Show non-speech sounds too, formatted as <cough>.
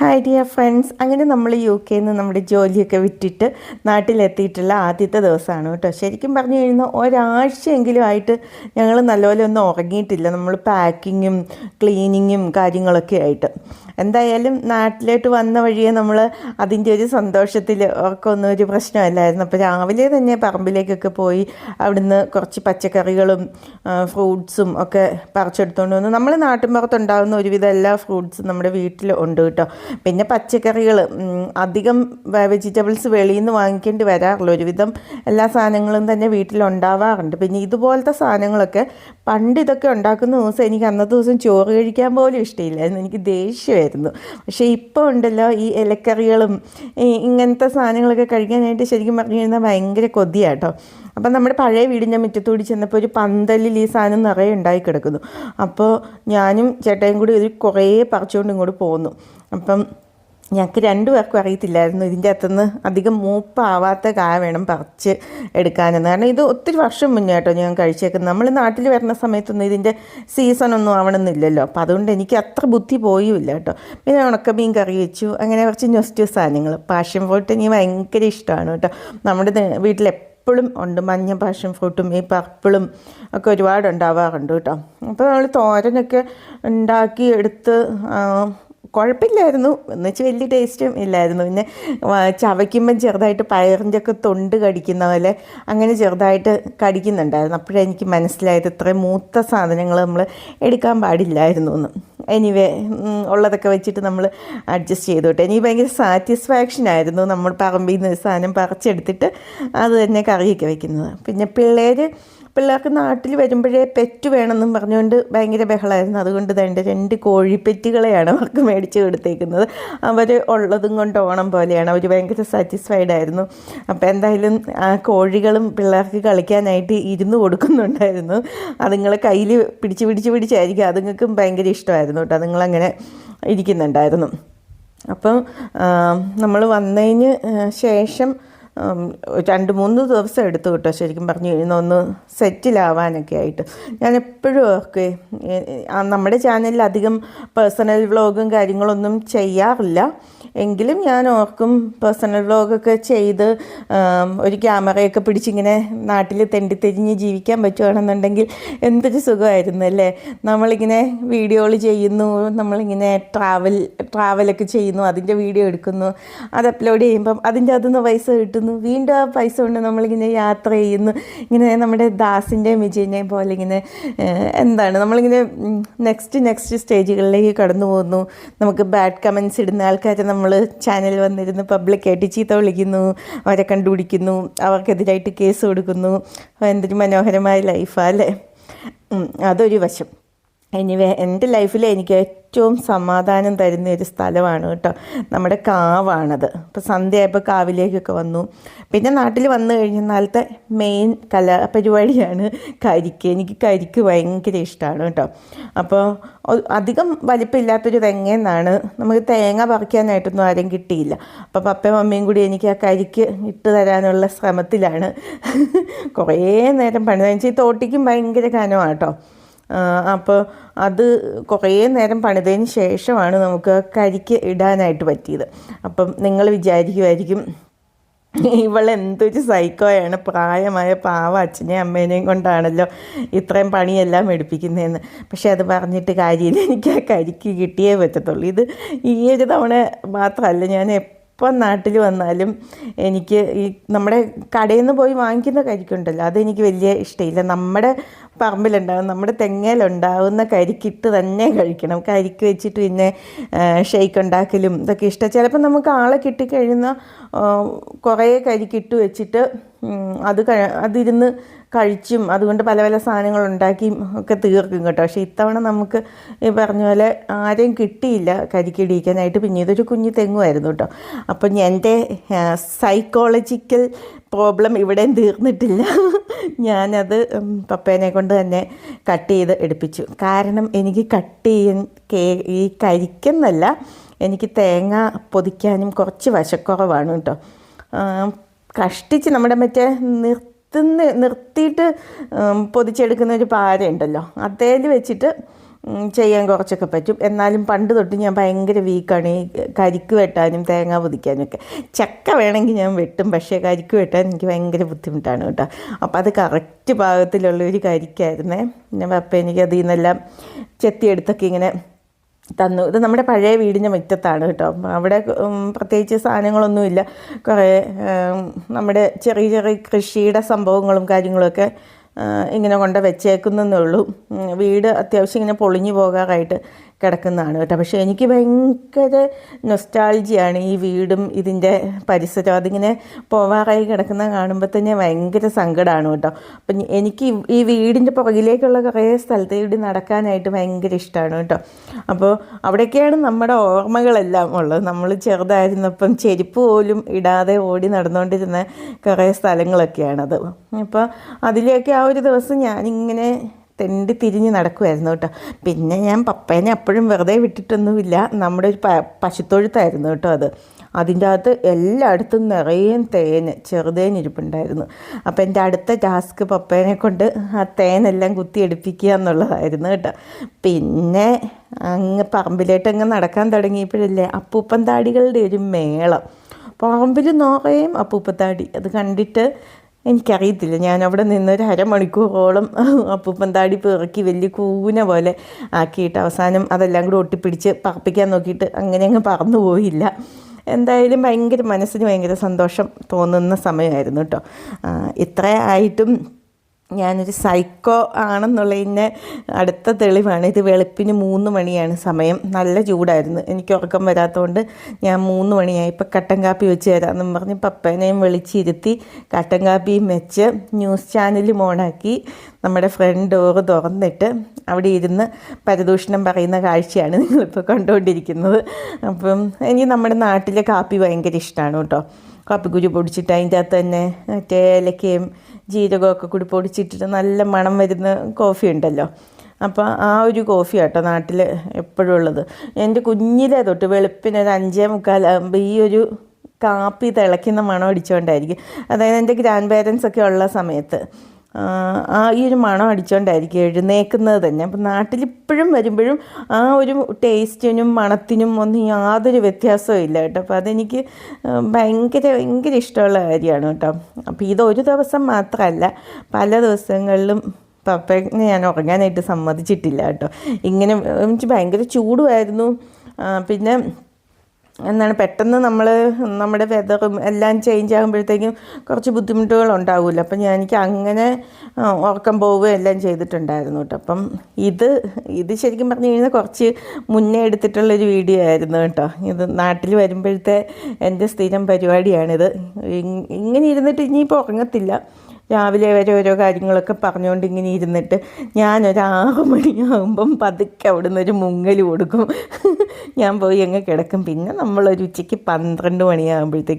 Hi dear friends അങ്ങനെ നമ്മൾ U കെയിൽ നിന്ന് നമ്മുടെ ജോലിയൊക്കെ വിട്ടിട്ട് നാട്ടിലെത്തിയിട്ടുള്ള ആദ്യത്തെ ദിവസമാണ് കേട്ടോ. ശരിക്കും പറഞ്ഞു കഴിഞ്ഞാൽ ഒരാഴ്ചയെങ്കിലും ആയിട്ട് ഞങ്ങൾ നല്ലപോലെ ഒന്നും ഉറങ്ങിയിട്ടില്ല. നമ്മൾ പാക്കിങ്ങും ക്ലീനിങ്ങും കാര്യങ്ങളൊക്കെ ആയിട്ട്. എന്തായാലും നാട്ടിലോട്ട് വന്ന വഴിയെ നമ്മൾ അതിന്റെ ഒരു സന്തോഷത്തിൽ ഒക്കെ ഒന്നും ഒരു പ്രശ്നമല്ലായിരുന്നു. അപ്പോൾ രാവിലെ തന്നെ പറമ്പിലേക്കൊക്കെ പോയി അവിടുന്ന് കുറച്ച് പച്ചക്കറികളും ഫ്രൂട്ട്സും ഒക്കെ പറിച്ചെടുത്തുകൊണ്ട് വന്നു. നമ്മൾ നാട്ടിൻപുറത്തുണ്ടാകുന്ന ഒരുവിധം എല്ലാ ഫ്രൂട്ട്സും നമ്മുടെ വീട്ടിൽ ഉണ്ട് കേട്ടോ. പിന്നെ പച്ചക്കറികൾ അധികം വെജിറ്റബിൾസ് വെളിയിൽ നിന്ന് വാങ്ങിക്കേണ്ടി വരാറില്ല. ഒരുവിധം എല്ലാ സാധനങ്ങളും തന്നെ വീട്ടിലുണ്ടാവാറുണ്ട്. പിന്നെ ഇതുപോലത്തെ സാധനങ്ങളൊക്കെ പണ്ട് ഇതൊക്കെ ഉണ്ടാക്കുന്ന ദിവസം എനിക്ക് അന്നത്തെ ദിവസം ചോറ് കഴിക്കാൻ പോലും ഇഷ്ടമില്ലായിരുന്നു. എനിക്ക് ദേഷ്യമായിരുന്നു പക്ഷേ ഇപ്പോൾ ഉണ്ടല്ലോ ഈ ഇലക്കറികളും ഇങ്ങനത്തെ സാധനങ്ങളൊക്കെ കഴിക്കാനായിട്ട് ശരിക്കും പറഞ്ഞു കഴിഞ്ഞാൽ ഭയങ്കര കൊതിയാട്ടോ. അപ്പം നമ്മുടെ പഴയ വീടിന്റെ മുറ്റത്തൂടി ചെന്നപ്പോൾ ഒരു പന്തലിൽ ഈ സാധനം നിറയെ ഉണ്ടായി കിടക്കുന്നു. അപ്പോൾ ഞാനും ചേട്ടയും കൂടി ഒരു കുറേ പറിച്ചുകൊണ്ട് ഇങ്ങോട്ട് പോന്നു. അപ്പം ഞങ്ങൾക്ക് രണ്ടു പേർക്കും അറിയത്തില്ലായിരുന്നു. ഇതിന്റെ അകത്തുനിന്ന് അധികം മൂപ്പാവാത്ത കായ വേണം പറിച്ച് എടുക്കാനെന്ന്. കാരണം ഇത് ഒത്തിരി വർഷം മുന്നേ കേട്ടോ ഞാൻ കഴിച്ചേക്കുന്നത്. നമ്മൾ നാട്ടിൽ വരുന്ന സമയത്തൊന്നും ഇതിന്റെ സീസണൊന്നും ആവണമെന്നില്ലല്ലോ. അപ്പോൾ അതുകൊണ്ട് എനിക്ക് അത്ര ബുദ്ധി പോയുമില്ല കേട്ടോ. പിന്നെ ഉണക്കമീൻ കറി വെച്ചു. അങ്ങനെ കുറച്ച് ന്യൂസ്റ്റ് സാധനങ്ങൾ. പാഷൻ ഫ്രൂട്ട് എനിക്ക് ഭയങ്കര ഇഷ്ടമാണ് കേട്ടോ. നമ്മുടെ വീട്ടിൽ എപ്പോഴും ഉണ്ട് മഞ്ഞ പാഷൻ ഫ്രൂട്ടും ഈ പർപ്പിളും ഒക്കെ ഒരുപാട് ഉണ്ടാവാറുണ്ട് കേട്ടോ. അപ്പോൾ നമ്മൾ തോരനൊക്കെ ഉണ്ടാക്കി എടുത്ത് കുഴപ്പമില്ലായിരുന്നു. എന്ന് വെച്ചാൽ വലിയ ടേസ്റ്റും ഇല്ലായിരുന്നു. പിന്നെ ചവയ്ക്കുമ്പം ചെറുതായിട്ട് പയറിന്റെ ഒക്കെ തൊണ്ട് കടിക്കുന്ന പോലെ അങ്ങനെ ചെറുതായിട്ട് കടിക്കുന്നുണ്ടായിരുന്നു. അപ്പോഴേ എനിക്ക് മനസ്സിലായത് ഇത്രയും മൂത്ത സാധനങ്ങൾ നമ്മൾ എടുക്കാൻ പാടില്ലായിരുന്നു എന്ന്. എനിവേ ഉള്ളതൊക്കെ വെച്ചിട്ട് നമ്മൾ അഡ്ജസ്റ്റ് ചെയ്തു കേട്ടോ. എനിക്ക് ഭയങ്കര സാറ്റിസ്ഫാക്ഷൻ ആയിരുന്നു നമ്മൾ പറമ്പിൽ നിന്ന് സാധനം പറിച്ചെടുത്തിട്ട് അത് തന്നെ കറിയൊക്കെ വെക്കുന്നത്. പിന്നെ പിള്ളേർ പിള്ളേർക്ക് നാട്ടിൽ വരുമ്പോഴേ പെറ്റ് വേണമെന്നും പറഞ്ഞുകൊണ്ട് ഭയങ്കര ബഹളമായിരുന്നു അതുകൊണ്ട് തന്നെ രണ്ട് കോഴിപ്പെറ്റുകളെയാണ് അവർക്ക് മേടിച്ച് കൊടുത്തേക്കുന്നത്. അവർ ഉള്ളതും കൊണ്ട് ഓണം പോലെയാണ്. അവർ ഭയങ്കര സാറ്റിസ്ഫൈഡ് ആയിരുന്നു. അപ്പോൾ എന്തായാലും ആ കോഴികളും പിള്ളേർക്ക് കളിക്കാനായിട്ട് ഇരുന്ന് കൊടുക്കുന്നുണ്ടായിരുന്നു. അതുങ്ങളെ കയ്യിൽ പിടിച്ച് പിടിച്ച് പിടിച്ചായിരിക്കും. അതുങ്ങൾക്കും ഭയങ്കര ഇഷ്ടമായിരുന്നു കേട്ടോ. അതുങ്ങളങ്ങനെ ഇരിക്കുന്നുണ്ടായിരുന്നു. അപ്പം നമ്മൾ വന്നതിന് ശേഷം രണ്ട് മൂന്ന് ദിവസം എടുത്തു കേട്ടോ ശരിക്കും പറഞ്ഞു കഴിഞ്ഞാൽ ഒന്ന് സെറ്റിലാവാനൊക്കെ ആയിട്ട്. ഞാൻ എപ്പോഴും ഒക്കെ നമ്മുടെ ചാനലിൽ അധികം പേഴ്സണൽ വ്ളോഗും കാര്യങ്ങളൊന്നും ചെയ്യാറില്ല. എങ്കിലും ഞാൻ ഓർക്കും പേഴ്സണൽ വ്ളോഗൊക്കെ ചെയ്ത് ഒരു ക്യാമറയൊക്കെ പിടിച്ചിങ്ങനെ നാട്ടിൽ തെണ്ടിത്തെരിഞ്ഞ് ജീവിക്കാൻ പറ്റുകയാണെന്നുണ്ടെങ്കിൽ എന്തൊരു സുഖമായിരുന്നു അല്ലേ? നമ്മളിങ്ങനെ വീഡിയോകൾ ചെയ്യുന്നു നമ്മളിങ്ങനെ ട്രാവൽ ട്രാവലൊക്കെ ചെയ്യുന്നു അതിന്റെ വീഡിയോ എടുക്കുന്നു അത് അപ്ലോഡ് ചെയ്യുമ്പം അതിന്റെ അകത്തുനിന്ന് പൈസ കിട്ടുന്നു വീണ്ടും ആ പൈസ കൊണ്ട് നമ്മളിങ്ങനെ യാത്ര ചെയ്യുന്നു. ഇങ്ങനെ നമ്മുടെ ദാസിന്റെ വിജയന്റെയും പോലെ ഇങ്ങനെ എന്താണ്? നമ്മളിങ്ങനെ നെക്സ്റ്റ് നെക്സ്റ്റ് സ്റ്റേജുകളിലേക്ക് കടന്നു പോകുന്നു. നമുക്ക് ബാഡ് കമൻസ് ഇടുന്ന ആൾക്കാരെ നമ്മൾ ചാനൽ വന്നിരുന്ന്. പബ്ലിക്കായിട്ട് ചീത്ത വിളിക്കുന്നു. അവരെ കണ്ടുപിടിക്കുന്നു. അവർക്കെതിരായിട്ട് കേസ് കൊടുക്കുന്നു. എന്തൊരു മനോഹരമായ ലൈഫാണ് അല്ലേ? അതൊരു വശം. എനിവേ എന്റെ ലൈഫിൽ എനിക്ക് ഏറ്റവും സമാധാനം തരുന്ന ഒരു സ്ഥലമാണ് കേട്ടോ. നമ്മുടെ കാവാണത്. അപ്പോൾ സന്ധ്യയായപ്പോൾ കാവിലേക്കൊക്കെ വന്നു. പിന്നെ നാട്ടിൽ വന്നു കഴിഞ്ഞാലത്തെ മെയിൻ കലാപരിപാടിയാണ് കരിക്ക്. എനിക്ക് കരിക്ക് ഭയങ്കര ഇഷ്ടമാണ് കേട്ടോ. അപ്പോൾ അധികം വലിപ്പമില്ലാത്തൊരു തെങ്ങെന്നാണ് നമുക്ക് തേങ്ങ പറിക്കാനായിട്ടൊന്നും ആരും കിട്ടിയില്ല. അപ്പോൾ പപ്പയും മമ്മിയും കൂടി എനിക്ക് ആ കരിക്ക് ഇട്ട് തരാനുള്ള ശ്രമത്തിലാണ്. കുറേ നേരം പണി ഈ തോട്ടിക്കും ഭയങ്കര കനമാണ് കേട്ടോ. അപ്പോൾ അത് കുറേ നേരം പണിതതിന് ശേഷമാണ് നമുക്ക് കരിക്ക് ഇടാനായിട്ട് പറ്റിയത്. അപ്പം നിങ്ങൾ വിചാരിക്കുമായിരിക്കും ഇവളെന്തൊരു സൈക്കോയാണ് പ്രായമായ പാവ അച്ഛനെയും അമ്മേനെയും കൊണ്ടാണല്ലോ ഇത്രയും പണിയെല്ലാം എടുപ്പിക്കുന്നതെന്ന്. പക്ഷേ അത് പറഞ്ഞിട്ട് കാര്യമില്ല. എനിക്ക് ആ കരിക്ക് കിട്ടിയേ പറ്റത്തുള്ളൂ. ഇത് ഈ ഒരു തവണ മാത്രമല്ല ഞാൻ എപ്പം നാട്ടിൽ വന്നാലും എനിക്ക് ഈ നമ്മുടെ കടയിൽ നിന്ന് പോയി വാങ്ങിക്കുന്ന കരിക്കുണ്ടല്ലോ അതെനിക്ക് വലിയ ഇഷ്ടമില്ല നമ്മുടെ പറമ്പിലുണ്ടാകും നമ്മുടെ തെങ്ങയിലുണ്ടാകുന്ന കരിക്കിട്ട് തന്നെ കഴിക്കണം. കരിക്ക് വെച്ചിട്ട് പിന്നെ ഷെയ്ക്ക് ഉണ്ടാക്കലും ഇതൊക്കെ ഇഷ്ടം. ചിലപ്പോൾ നമുക്ക് ആളെ കിട്ടിക്കഴിയുന്ന കുറേ കരിക്കിട്ട് വെച്ചിട്ട് അത് അതിരുന്ന് കഴിച്ചും അതുകൊണ്ട് പല പല സാധനങ്ങൾ ഉണ്ടാക്കിയും ഒക്കെ തീർക്കും കേട്ടോ. പക്ഷേ ഇത്തവണ നമുക്ക് ഈ പറഞ്ഞ പോലെ ആരെയും കിട്ടിയില്ല കരിക്കിടിയിക്കാനായിട്ട് പിന്നെ ഇതൊരു കുഞ്ഞു തെങ്ങുമായിരുന്നു കേട്ടോ. അപ്പം എന്റെ സൈക്കോളജിക്കൽ പ്രോബ്ലം ഇവിടെയും തീർന്നിട്ടില്ല. <laughs> ഞാനത് പപ്പേനെ കൊണ്ട് തന്നെ കട്ട് ചെയ്ത് എടുപ്പിച്ചു. കാരണം എനിക്ക് കട്ട് ചെയ്യാൻ കേ ഈ കരിക്കെന്നല്ല എനിക്ക് തേങ്ങ പൊതിക്കാനും കുറച്ച് വശക്കുറവാണ് കേട്ടോ. കഷ്ടിച്ച് നമ്മുടെ മറ്റേ നിർത്തുന്ന നിർത്തിയിട്ട് പൊതിച്ചെടുക്കുന്ന ഒരു പാരയുണ്ടല്ലോ. അതേൽ വെച്ചിട്ട് ചെയ്യാൻ കുറച്ചൊക്കെ പറ്റും. എന്നാലും പണ്ട് തൊട്ട് ഞാൻ ഭയങ്കര വീക്കാണ് ഈ കരിക്ക് വെട്ടാനും തേങ്ങ പൊതിക്കാനും ഒക്കെ. ചക്ക വേണമെങ്കിൽ ഞാൻ വെട്ടും പക്ഷേ കരിക്ക് വെട്ടാൻ എനിക്ക് ഭയങ്കര ബുദ്ധിമുട്ടാണ് കേട്ടോ. അപ്പോൾ അത് കറക്റ്റ് പാകത്തിലുള്ള ഒരു കരിക്കായിരുന്നേ. ഞാൻ പപ്പ എനിക്ക് അതിൽ നിന്നെല്ലാം ചെത്തിയെടുത്തൊക്കെ ഇങ്ങനെ തന്നു. ഇത് നമ്മുടെ പഴയ വീടിന്റെ മുറ്റത്താണ് കേട്ടോ. അവിടെ പ്രത്യേകിച്ച് സാധനങ്ങളൊന്നുമില്ല. കുറേ നമ്മുടെ ചെറിയ ചെറിയ കൃഷിയുടെ സംഭവങ്ങളും കാര്യങ്ങളൊക്കെ ഇങ്ങനെ കൊണ്ട് വെച്ചേക്കുന്നേ ഉള്ളൂ വീട് അത്യാവശ്യം ഇങ്ങനെ പൊളിഞ്ഞു പോകാറായിട്ട് കിടക്കുന്നതാണ് കേട്ടോ. പക്ഷേ എനിക്ക് ഭയങ്കര നൊസ്റ്റാൾജിയാണ് ഈ വീടും ഇതിന്റെ പരിസരവും. അതിങ്ങനെ പോവാറായി കിടക്കുന്ന കാണുമ്പോൾ തന്നെ ഭയങ്കര സങ്കടമാണ് കേട്ടോ. അപ്പം എനിക്ക് ഈ- വീടിന്റെ പുറകിലേക്കുള്ള കുറേ സ്ഥലത്ത് കൂടി നടക്കാനായിട്ട് ഭയങ്കര ഇഷ്ടമാണ് കേട്ടോ. അപ്പോൾ അവിടെയൊക്കെയാണ് നമ്മുടെ ഓർമ്മകളെല്ലാം ഉള്ളത്. നമ്മൾ ചെറുതായിരുന്നപ്പം ചെരുപ്പ് പോലും ഇടാതെ ഓടി നടന്നുകൊണ്ടിരുന്ന കുറേ സ്ഥലങ്ങളൊക്കെയാണത്. അപ്പോൾ അതിലേക്ക് ആ ഒരു ദിവസം ഞാനിങ്ങനെ തെണ്ടി തിരിഞ്ഞ് നടക്കുമായിരുന്നു കേട്ടോ. പിന്നെ ഞാൻ പപ്പേനെ അപ്പോഴും വെറുതെ വിട്ടിട്ടൊന്നുമില്ല. നമ്മുടെ ഒരു പശുത്തൊഴുത്തായിരുന്നു കേട്ടോ അത്. അതിന്റെ അകത്ത് എല്ലായിടത്തും നിറയെ തേന് ചെറുതേൻ ഇരിപ്പുണ്ടായിരുന്നു അപ്പോൾ എന്റെ അടുത്ത ടാസ്ക് പപ്പേനെ കൊണ്ട് ആ തേനെല്ലാം കുത്തിയെടുപ്പിക്കുക എന്നുള്ളതായിരുന്നു കേട്ടോ. പിന്നെ അങ്ങ് പറമ്പിലേട്ട് അങ്ങ് നടക്കാൻ തുടങ്ങിയപ്പോഴല്ലേ അപ്പൂപ്പൻ താടികളുടെ ഒരു മേളം. പറമ്പിൽ നിറയും അപ്പൂപ്പത്താടി അത് കണ്ടിട്ട് എനിക്കറിയത്തില്ല. ഞാൻ അവിടെ നിന്നൊരു അരമണിക്കൂറോളം അപ്പൂപ്പൻ താടി പിറക്കി വലിയ കൂന പോലെ ആക്കിയിട്ട് അവസാനം അതെല്ലാം കൂടെ ഒട്ടിപ്പിടിച്ച് പറപ്പിക്കാൻ നോക്കിയിട്ട് അങ്ങനെ അങ്ങ് പറന്നു പോയില്ല. എന്തായാലും ഭയങ്കര മനസ്സിന് ഭയങ്കര സന്തോഷം തോന്നുന്ന സമയമായിരുന്നു കേട്ടോ. ഇത്ര ആയിട്ടും ഞാനൊരു സൈക്കോ ആണെന്നുള്ളതിന്റെ അടുത്ത തെളിവാണ്. ഇത് വെളുപ്പിന് മൂന്ന് മണിയാണ് സമയം. നല്ല ചൂടായിരുന്നു. എനിക്ക് ഉറക്കം വരാത്തതുകൊണ്ട് ഞാൻ മൂന്ന് മണിയായി. ഇപ്പം കട്ടൻ കാപ്പി വെച്ച് തരാമെന്നും പറഞ്ഞ് പപ്പേനെയും വിളിച്ചിരുത്തി. കട്ടൻ കാപ്പിയും വെച്ച് ന്യൂസ് ചാനലും ഓണാക്കി. നമ്മുടെ ഫ്രണ്ട് ഡോറ് തുറന്നിട്ട് അവിടെ ഇരുന്ന് പരദൂഷണം പറയുന്ന കാഴ്ചയാണ് നിങ്ങളിപ്പോൾ കണ്ടുകൊണ്ടിരിക്കുന്നത്. അപ്പം എനിക്ക് നമ്മുടെ നാട്ടിലെ കാപ്പി ഭയങ്കര ഇഷ്ടമാണ് കേട്ടോ. കാപ്പിക്കുരു പൊടിച്ചിട്ട് അതിന്റെ അകത്ത് തന്നെ മറ്റേ ഏലക്കയും ജീരകമൊക്കെ കൂടി പൊടിച്ചിട്ടിട്ട് നല്ല മണം വരുന്ന കോഫി ഉണ്ടല്ലോ. അപ്പോൾ ആ ഒരു കോഫി കേട്ടോ നാട്ടിൽ എപ്പോഴും ഉള്ളത്. എന്റെ കുഞ്ഞിലെ തൊട്ട് വെളുപ്പിന് ഒരു അഞ്ചേ മുക്കാലാകുമ്പോൾ ഈ ഒരു കാപ്പി തിളയ്ക്കുന്ന മണം അടിച്ചുകൊണ്ടായിരിക്കും അതായത് എന്റെ ഗ്രാൻഡ് പേരൻസ് ഒക്കെ ഉള്ള സമയത്ത് ആ, ഈ ഒരു മണം അടിച്ചുകൊണ്ടായിരിക്കും എഴുന്നേക്കുന്നത് തന്നെ. അപ്പം നാട്ടിലിപ്പോഴും വരുമ്പോഴും ആ ഒരു ടേസ്റ്റിനും മണത്തിനും ഒന്നും യാതൊരു വ്യത്യാസവും ഇല്ല കേട്ടോ. അപ്പോൾ അതെനിക്ക് ഭയങ്കര ഭയങ്കര ഇഷ്ടമുള്ള കാര്യമാണ് കേട്ടോ. അപ്പോൾ ഇതൊരു ദിവസം മാത്രമല്ല പല ദിവസങ്ങളിലും പപ്പനെ ഞാൻ ഉറങ്ങാനായിട്ട് സമ്മതിച്ചിട്ടില്ല കേട്ടോ. ഇങ്ങനെ എനിക്ക് ഭയങ്കര ചൂടുമായിരുന്നു. പിന്നെ എന്താണ് പെട്ടെന്ന് നമ്മൾ നമ്മുടെ വെതറും എല്ലാം ചേഞ്ച് ആകുമ്പോഴത്തേക്കും കുറച്ച് ബുദ്ധിമുട്ടുകൾ ഉണ്ടാവുമല്ലോ അപ്പം ഞാൻ എനിക്ക് അങ്ങനെ ഉറക്കം പോവുകയും എല്ലാം ചെയ്തിട്ടുണ്ടായിരുന്നു കേട്ടോ. അപ്പം ഇത് ഇത് ശരിക്കും പറഞ്ഞു കഴിഞ്ഞാൽ കുറച്ച് മുന്നേ എടുത്തിട്ടുള്ളൊരു വീഡിയോ ആയിരുന്നു കേട്ടോ. ഇത് നാട്ടിൽ വരുമ്പോഴത്തെ എന്റെ സ്ഥിരം പരിപാടിയാണിത്. ഇങ്- ഇങ്ങനെ ഇരുന്നിട്ട് ഇനിയിപ്പോൾ ഉറങ്ങത്തില്ല. രാവിലെ വരെ ഓരോ കാര്യങ്ങളൊക്കെ പറഞ്ഞുകൊണ്ട് ഇങ്ങനെ ഇരുന്നിട്ട് ഞാനൊരു ആറ് മണിയാകുമ്പം പതുക്കെ അവിടുന്ന് ഒരു മുങ്ങൽ കൊടുക്കും. ഞാൻ പോയി അങ്ങ് കിടക്കും. പിന്നെ നമ്മളൊരു ഉച്ചയ്ക്ക് പന്ത്രണ്ട് മണിയാകുമ്പോഴത്തേക്ക്